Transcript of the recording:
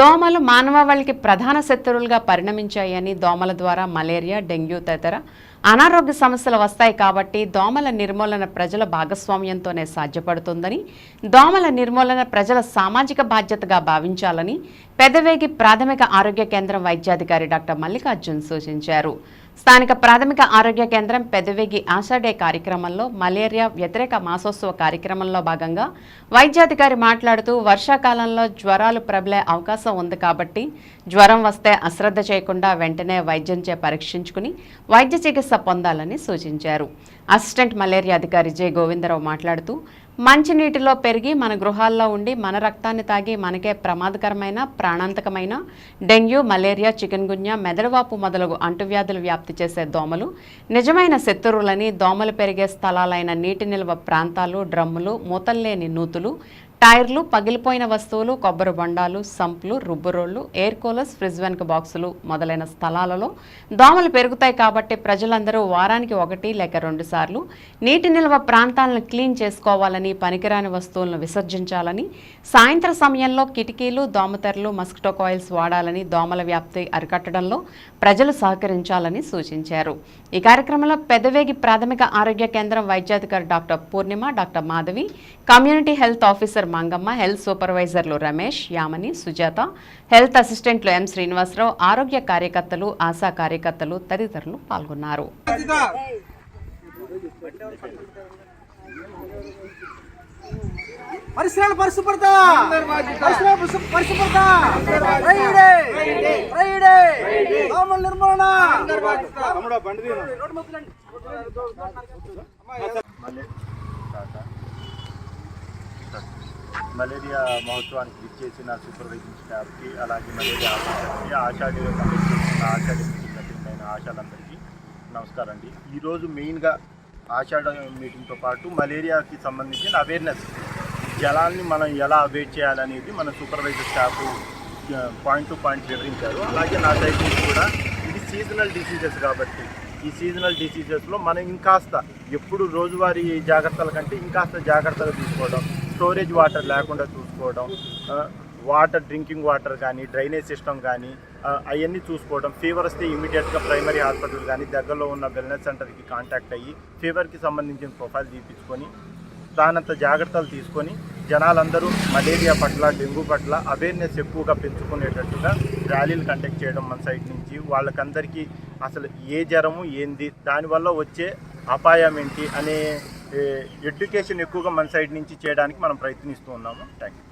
దోమలు మానవాళికి ప్రధాన శత్రువులుగా పరిణమించాయని దోమల ద్వారా మలేరియా డెంగ్యూ తదితర అనారోగ్య సమస్యలు వస్తాయి కాబట్టి దోమల నిర్మూలన ప్రజల భాగస్వామ్యంతోనే సాధ్యపడుతుందని దోమల నిర్మూలన ప్రజల సామాజిక బాధ్యతగా భావించాలని పెదవేగి ప్రాథమిక ఆరోగ్య కేంద్రం వైద్యాధికారి డాక్టర్ మల్లికార్జున్ సూచించారు. స్థానిక ప్రాథమిక ఆరోగ్య కేంద్రం పెదవేగి ఆశా డే కార్యక్రమంలో మలేరియా వ్యతిరేక మాసోత్సవ కార్యక్రమంలో భాగంగా వైద్యాధికారి మాట్లాడుతూ వర్షాకాలంలో జ్వరాలు ప్రబలే అవకాశం ఉంది కాబట్టి జ్వరం వస్తే అశ్రద్ధ చేయకుండా వెంటనే వైద్యంచే పరీక్షించుకుని వైద్య చికిత్స పొందాలని సూచించారు. అసిస్టెంట్ మలేరియా అధికారి జె గోవిందరావు మాట్లాడుతూ మంచినీటిలో పెరిగి మన గృహాల్లో ఉండి మన రక్తాన్ని తాగి మనకే ప్రమాదకరమైన ప్రాణాంతకమైన డెంగ్యూ మలేరియా చికెన్ గున్యా మెదడువాపు మొదలగు అంటువ్యాధులు వ్యాప్తి చేసే దోమలు నిజమైన శత్రువులని దోమలు పెరిగే స్థలాలైన నీటి నిల్వ ప్రాంతాలు డ్రమ్ములు మూతల్లేని నూతులు టైర్లు పగిలిపోయిన వస్తువులు కొబ్బరి బొండాలు సంపులు రుబ్బురోళ్ళు ఎయిర్ కూలర్స్ ఫ్రిజ్ వెనుక బాక్సులు మొదలైన స్థలాలలో దోమలు పెరుగుతాయి కాబట్టి ప్రజలందరూ వారానికి ఒకటి లేక రెండు సార్లు నీటి నిల్వ ప్రాంతాలను క్లీన్ చేసుకోవాలని పనికిరాని వస్తువులను విసర్జించాలని సాయంత్ర సమయంలో కిటికీలు దోమతెరలు మస్కిటో కాయిల్స్ వాడాలని దోమల వ్యాప్తి అరికట్టడంలో ప్రజలు సహకరించాలని సూచించారు. ఈ కార్యక్రమంలో పెదవేగి ప్రాథమిక ఆరోగ్య కేంద్రం వైద్యాధికారి doctor Purnima doctor Madhavi community health officer Mangamma health సూపర్వైజర్లు Ramesh Yamini Sujatha health అసిస్టెంట్లు ఎం శ్రీనివాసరావు ఆరోగ్య కార్యకర్తలు ఆశా కార్యకర్తలు తదితరులు పాల్గొన్నారు. పరిసరాలు పరిశుభ్రత! పరిసరాలు పరిశు- పరిశుభ్రత! ఫ్రైడే ఫ్రైడే దోమల నిర్మూలన! రోడ్డు మొదలండి. మలే టాటా. మలేరియా మహోత్సవానికి విచ్చేసిన సూపర్వైజింగ్ స్టాఫ్కి అలాగే మలేరియా ఆఫీసర్కి ఆశాడీలో సంబంధించిన ఆశాడీ మీటింగ్ అటెండ్ అయిన ఆశాలందరికీ నమస్కారం అండి ఈరోజు మెయిన్గా ఆషాఢ మీటింగ్తో పాటు మలేరియాకి సంబంధించిన అవేర్నెస్ జలాన్ని మనం ఎలా అవేట్ చేయాలనేది మన supervisor staff point to point వివరించారు. అలాగే నా సైడ్ నుంచి కూడా ఇది సీజనల్ డిసీజెస్ కాబట్టి ఈ సీజనల్ డిసీజెస్లో మనం ఇంకాస్త ఎప్పుడు రోజువారీ జాగ్రత్తల కంటే ఇంకాస్త జాగ్రత్తలు తీసుకోవడం స్టోరేజ్ వాటర్ లేకుండా చూసుకోవడం వాటర్ డ్రింకింగ్ వాటర్ కానీ డ్రైనేజ్ సిస్టమ్ కానీ అవన్నీ చూసుకోవడం ఫీవర్ వస్తే ఇమీడియట్గా ప్రైమరీ హాస్పిటల్ కానీ దగ్గరలో ఉన్న వెల్నెస్ సెంటర్కి కాంటాక్ట్ అయ్యి ఫీవర్కి సంబంధించిన ప్రొఫైల్ తీపించుకొని దానంత జాగ్రత్తలు తీసుకొని జనాలందరూ మలేరియా పట్ల డెంగ్యూ పట్ల అవేర్నెస్ ఎక్కువగా పెంచుకునేటట్టుగా ర్యాలీలు కండక్ట్ చేయడం మన సైడ్ నుంచి వాళ్ళకందరికీ అసలు ఏ జ్వరము ఏంది దానివల్ల వచ్చే అపాయం ఏంటి అనే ఎడ్యుకేషన్ ఎక్కువగా మన సైడ్ నుంచి చేయడానికి మనం ప్రయత్నిస్తూ ఉన్నాము. Thank you